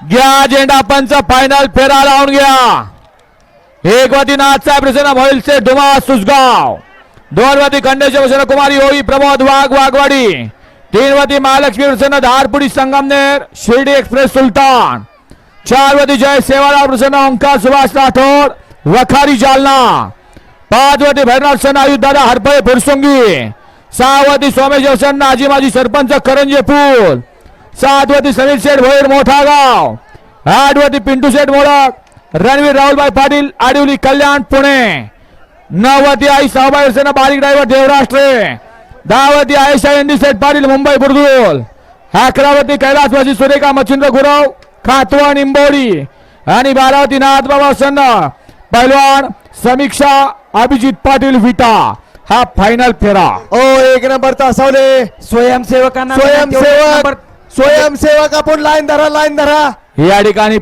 घ्या झेंडा पंच फायनल फेरा लावून घ्या. एक वती नाथसाहेब प्रसन्न मोहिल डुमा सुसगाव दोन वती खंडेश्वर प्रसन्न कुमारी होई प्रमोद वाघ वाघवाडी. तीन वती महालक्ष्मी प्रसन्न धारपुडी संगमनेर शिर्डी एक्सप्रेस सुलतान. चार वती जय सेवाराव प्रसन्न ओंकार सुभाष राठोड वखारी जालना. पाच वती भैरनाथ प्रसन्न आयुध हरपळे फुरसुंगी. सहावती सोमेश प्रसन्न आजी माजी सरपंच करंजे पूल सात वती समीर शेठ भोईर मोठा गाव. आठ वती पिंटू शेठ मोडक. रणवीर राहुलभाई पाटील आडिवली कल्याण पुणे. नववती आई सहाबाई प्रसन्न बारीक ड्रायव्हर देवराष्ट्रे. दहावती आयशा एंडी सेठ पाटील मुंबई बुरदुल अकरावती कैलासवासी सुरेखा मच्छिंद्र गुरव खातवा निंबोडी आणि बारावती नाथबाबा सन्न पैलवान समीक्षा अभिजित पाटील विटा. हा फायनल फेरा. ओ एक नंबर तासावले. स्वयंसेवकांना स्वयंसेवक. स्वयंसेवक आपण लाईन धरा लाईन धरा. या ठिकाणी